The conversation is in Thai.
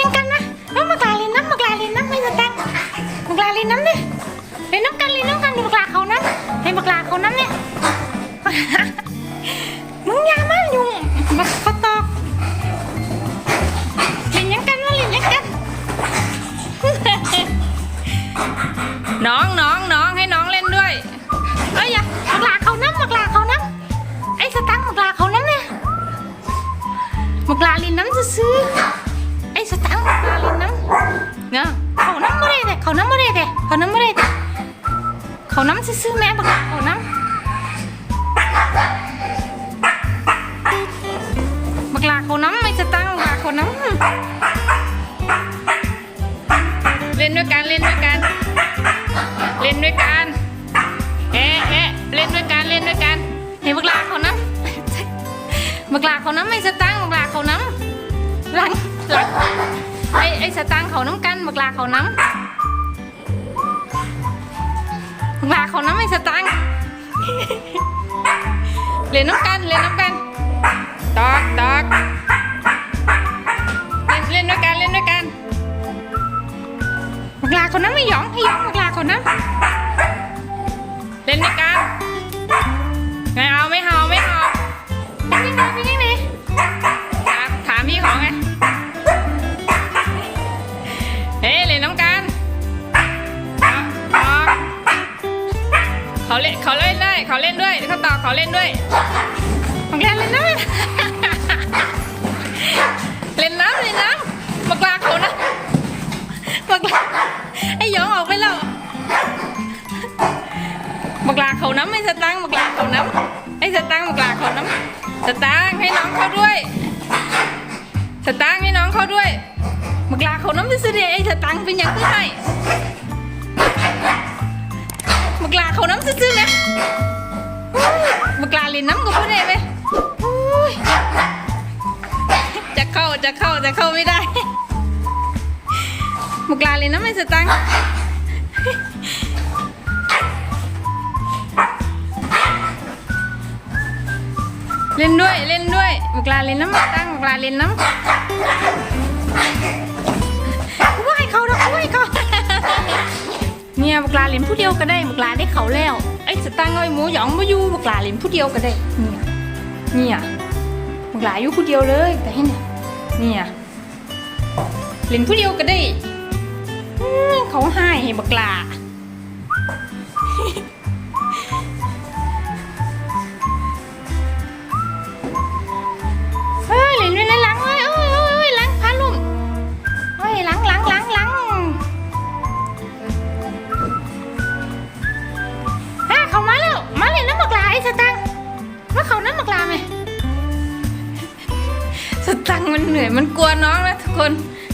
ยังกันนะเอามากลาลินน้ำมากลาลินน้ำไม่สตังมากลาลินน้ำเนี่ยเล่นน้ำกันเล่นน้ำกันมากลาเขาน้ำให้มากลาเขาน้ำเนี่ยมึงยามายุ่งบักเขาตอกเล่นยังกันวะเล่นยังกัน น้องน้องน้องให้น้องเล่นด้วยเอ้ยอย่ามักลาเขาน้ำมักลาเขาน้ำไอ้สตังค์มักลาเขาน้ำเนี่ยมักลาลินน้ำจะซื้อ ไอ้สตังค์มักลาลินน้ำเนาะเขาน้ำไม่ได้แต่เขาน้ำไม่ได้แต่เขาน้ำไม่ได้แต่เขาน้ำซื้อแม่หมักลาเขาน้ำหมักลาเขาน้ำไม่สตังค์หมักลาเขาน้ำเล่นด้วยกันเล่นด้วยกัน เล่นด้วยกัน เอ๊ะเอ๊ะเล่นด้วยกันเล่นด้วยกันเห็นบักลาเขาน้ำบักลาเขาน้ำไม่สตัง เขาน้ำกันบักลาเขาน้ำบักลาเขาน้ำไม่สตังค์เล่นน้ำกันเล่นน้ำกันตอกตอกเล่นเล่นด้วยกันเล่นด้วยกันบักลาคนนั้นไม่หยองให้หยองบักลาคนนั้นเล่นด้วยกัน เขาเล่นเขาเล่นได้เขาเล่นด้วยเขาต่อเขาเล่นด้วยบักลาเล่นน้ำเล่นน้ำเล่นน้ำบักลาเขานะบักลาไอ้หยองออกไปแล้วบักลาเขาน้ำไม่สตังค์บักลาเขาน้ำไอ้สตังค์บักลาเขาน้ำสตังให้น้องเขาด้วยสตังให้น้องเขาด้วยบักลาเขาน้ำซื้อๆเดียไอ้สตังเป็นอย่างคือให้ บักลาเขาน้ำซื้อๆนะอุ้ยบักลาเล่นน้ำกับเพื่อนได้ไหมจะเข้าจะเข้าจะเข้าไม่ได้หมกลาเลยนะไม่สตังเล่นด้วยเล่นด้วยหมกลาเล่นน้ำมาตั้งหมกลาเล่นน้ำ เนี่ยบกลาเล่นผู้เดียวก็ได้บกลาได้เขาแล้วไอ้สตังอาไอ้หมูหยองมาอยู่บกลาเล่นผู้เดียวก็ได้ เนี่ยเนี่ยบกลาอยู่ผู้เดียวเลยแต่ให้เนี่ยเนี่ยเล่นผู้เดียวก็ได้เขาให้บักลา ตังมันเหนื่อยมันกลัวน้องนะทุกคน